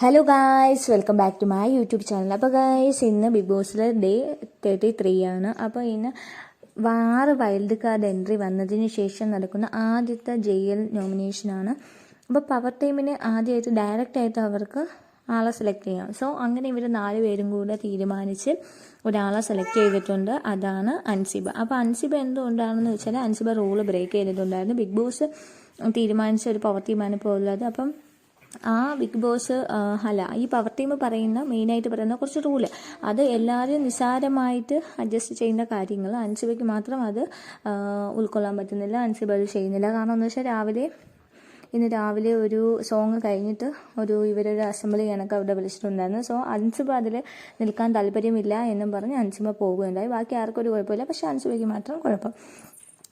Hello guys welcome back to my YouTube channel അപ്പോൾ guys ഇന്ന് big ബോസിലെ day thirty three ആണ്. അപ്പോൾ ഇന്ന് ആറ് വൈൽഡ് കാർഡ് എൻട്രി വന്നതിന് ശേഷം നടക്കുന്ന ആദ്യത്തെ ജയിൽ നോമിനേഷനാണ് അപ്പോൾ പവർ ടീമിനെ ആദ്യമായിട്ട് ഡയറക്റ്റ് ആയിട്ട് അവർക്ക് ആളെ സെലക്ട് ചെയ്യാം. സോ അങ്ങനെ ഇവർ നാല് പേരും കൂടെ തീരുമാനിച്ച് ഒരാളെ സെലക്ട് ചെയ്തിട്ടുണ്ട്. അതാണ് അൻസിബ. അപ്പോൾ അൻസിബ എന്തുകൊണ്ടാണെന്ന് വെച്ചാൽ അൻസിബ റൂൾ ബ്രേക്ക് ചെയ്തിട്ടുണ്ടായിരുന്നു. ബിഗ് ബോസ് തീരുമാനിച്ച ഒരു പവർ ഇപ്പോൾ ഉള്ളത്. അപ്പം ആ ബിഗ് ബോസ് അല്ല ഈ പവർ ടീം പറയുന്ന മെയിനായിട്ട് പറയുന്ന കുറച്ച് റൂൾ അത് എല്ലാവരും നിസാരമായിട്ട് അഡ്ജസ്റ്റ് ചെയ്യുന്ന കാര്യങ്ങൾ. അൻസിബയ്ക്ക് മാത്രം അത് ഉൾക്കൊള്ളാൻ പറ്റുന്നില്ല. അൻസിബ അത് ചെയ്യുന്നില്ല. കാരണം എന്ന് വെച്ചാൽ രാവിലെ ഇന്ന് രാവിലെ ഒരു സോങ് കഴിഞ്ഞിട്ട് ഒരു ഇവരൊരു അസംബ്ലി കണക്ക് അവിടെ വിളിച്ചിട്ടുണ്ടായിരുന്നു. സോ അൻസിബ അതിൽ നിൽക്കാൻ താല്പര്യമില്ല എന്നും പറഞ്ഞ് അൻസിബ പോവുകയുണ്ടായി. ബാക്കി ആർക്കും ഒരു കുഴപ്പമില്ല. പക്ഷേ അൻസിബയ്ക്ക് മാത്രം കുഴപ്പം.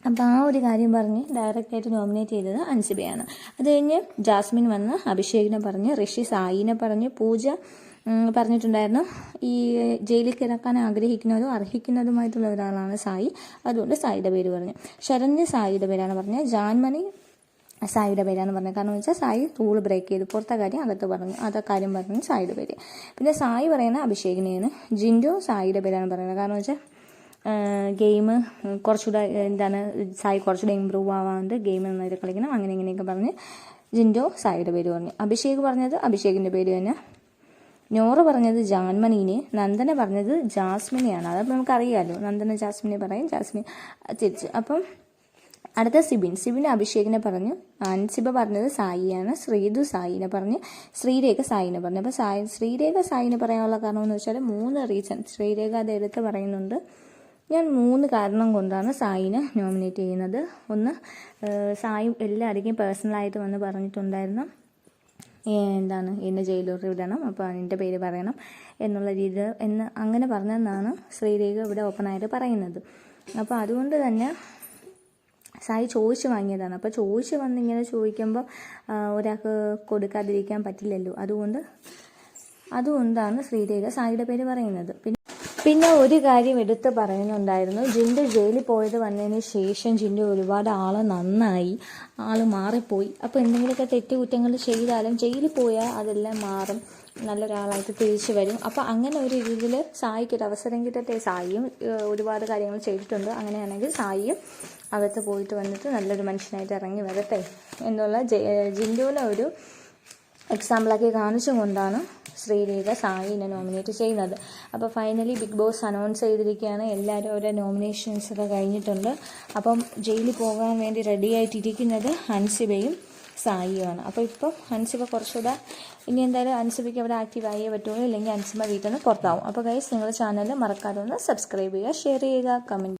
അപ്പോൾ ആ ഒരു കാര്യം പറഞ്ഞ് ഡയറക്റ്റായിട്ട് നോമിനേറ്റ് ചെയ്തത് അൻസിബയാണ്. അത് കഴിഞ്ഞ് ജാസ്മിൻ വന്ന് അഭിഷേകിനെ പറഞ്ഞ് ഋഷി സായിനെ പറഞ്ഞ് പൂജ പറഞ്ഞിട്ടുണ്ടായിരുന്നു. ഈ ജയിലിൽ കിടക്കാൻ ആഗ്രഹിക്കുന്നതും അർഹിക്കുന്നതുമായിട്ടുള്ള ഒരാളാണ് സായി. അതുകൊണ്ട് സായിയുടെ പേര് പറഞ്ഞു. ശരണ്യ സായിയുടെ പേരാണ് പറഞ്ഞത്. ജാൻമണി സായിയുടെ പേരാണ് പറഞ്ഞത്. കാരണം വെച്ചാൽ സായി റൂൾ ബ്രേക്ക് ചെയ്തു. പുറത്തെ കാര്യം അകത്ത് പറഞ്ഞു. അത കാര്യം പറഞ്ഞു സായിയുടെ പേര്. പിന്നെ സായി പറയുന്ന അഭിഷേകിനെയാണ്. ജിൻഡോ സായിയുടെ പേരാണ് പറയുന്നത്. കാരണം വെച്ചാൽ ഗെയിം കുറച്ചുകൂടെ എന്താണ് സായി കുറച്ചുകൂടെ ഇമ്പ്രൂവ് ആവാണ്ട് ഗെയിം നന്നായിട്ട് കളിക്കണം. അങ്ങനെ ഇങ്ങനെയൊക്കെ പറഞ്ഞ് ജിൻഡോ സായിയുടെ പേര് പറഞ്ഞു. അഭിഷേക് പറഞ്ഞത് അഭിഷേകിന്റെ പേര് തന്നെ. നോറ് പറഞ്ഞത് ജാൻമണീനെ നന്ദന പറഞ്ഞത് ജാസ്മിനെയാണ്. അതപ്പോൾ നമുക്കറിയാമല്ലോ നന്ദന ജാസ്മിനെ പറയും ജാസ്മിൻ തിരിച്ച്. അപ്പം അടുത്ത സിബിൻ. സിബിൻ അഭിഷേകിനെ പറഞ്ഞു. അൻസിബ പറഞ്ഞത് സായിയാണ്. ശ്രീതു സായിനെ പറഞ്ഞ്. ശ്രീരേഖ സായിനെ പറഞ്ഞു. അപ്പോൾ സായി ശ്രീരേഖ സായിനെ പറയാനുള്ള കാരണം എന്ന് വെച്ചാൽ മൂന്ന് റീസൺ ശ്രീരേഖ അത് എടുത്ത് പറയുന്നുണ്ട്. ഞാൻ മൂന്ന് കാരണം കൊണ്ടാണ് സായിനെ നോമിനേറ്റ് ചെയ്യുന്നത്. ഒന്ന് സായി എല്ലാവരെയും പേഴ്സണലായിട്ട് വന്ന് പറഞ്ഞിട്ടുണ്ടായിരുന്നു. എന്താണ് എന്നെ ജയിലൂറിൽ വിടണം അപ്പോൾ എന്റെ പേര് പറയണം എന്നുള്ള രീതി എന്ന് അങ്ങനെ പറഞ്ഞതെന്നാണ് ശ്രീരേഖ ഇവിടെ ഓപ്പണായിട്ട് പറയുന്നത്. അപ്പോൾ അതുകൊണ്ട് തന്നെ സായി ചോദിച്ചു വാങ്ങിയതാണ്. അപ്പോൾ ചോദിച്ചു വന്നിങ്ങനെ ചോദിക്കുമ്പോൾ ഒരാൾക്ക് കൊടുക്കാതിരിക്കാൻ പറ്റില്ലല്ലോ. അതുകൊണ്ട് അതുകൊണ്ടാണ് ശ്രീരേഖ സായിയുടെ പേര് പറയുന്നത്. പിന്നെ പിന്നെ ഒരു കാര്യം എടുത്ത് പറയുന്നുണ്ടായിരുന്നു. ജിന്റെ ജയിലിൽ പോയത് വന്നതിന് ശേഷം ജിന്റെ ഒരുപാട് ആൾ നന്നായി ആൾ മാറിപ്പോയി. അപ്പോൾ എന്തെങ്കിലുമൊക്കെ തെറ്റുകുറ്റങ്ങൾ ചെയ്താലും ജയിലിൽ പോയാൽ അതെല്ലാം മാറും. നല്ലൊരാളായിട്ട് തിരിച്ചു വരും. അപ്പോൾ അങ്ങനെ ഒരു രീതിയിൽ സായിക്ക് ഒരു അവസരം കിട്ടട്ടെ. സായിയും ഒരുപാട് കാര്യങ്ങൾ ചെയ്തിട്ടുണ്ട്. അങ്ങനെയാണെങ്കിൽ സായിയും അകത്ത് പോയിട്ട് വന്നിട്ട് നല്ലൊരു മനുഷ്യനായിട്ട് ഇറങ്ങി വരട്ടെ എന്നുള്ള ജിൻഡുവിലെ ഒരു എക്സാമ്പിളാക്കി കാണിച്ചുകൊണ്ടാണ് ശ്രീരേഖ സായിനെ നോമിനേറ്റ് ചെയ്യുന്നത്. അപ്പോൾ ഫൈനലി ബിഗ് ബോസ് അനൗൺസ് ചെയ്തിരിക്കുകയാണ്. എല്ലാവരും അവരുടെ നോമിനേഷൻസ് ഒക്കെ കഴിഞ്ഞിട്ടുണ്ട്. അപ്പം ജയിലിൽ പോകാൻ വേണ്ടി റെഡി ആയിട്ടിരിക്കുന്നത് ഹൻസിബയും സായിയുമാണ്. അപ്പോൾ ഇപ്പം ഹൻസിബ കുറച്ചുകൂടെ ഇനി എന്തായാലും ഹൻസിബയ്ക്ക് അവിടെ ആക്റ്റീവ് ആയേ പറ്റുള്ളൂ. ഇല്ലെങ്കിൽ ഹൻസിമ വീട്ടിൽ നിന്ന് പുറത്താവും. അപ്പോൾ ഗൈസ് നിങ്ങളുടെ ചാനൽ മറക്കാതെ ഒന്ന് സബ്സ്ക്രൈബ് ചെയ്യുക ഷെയർ ചെയ്യുക കമന്റ്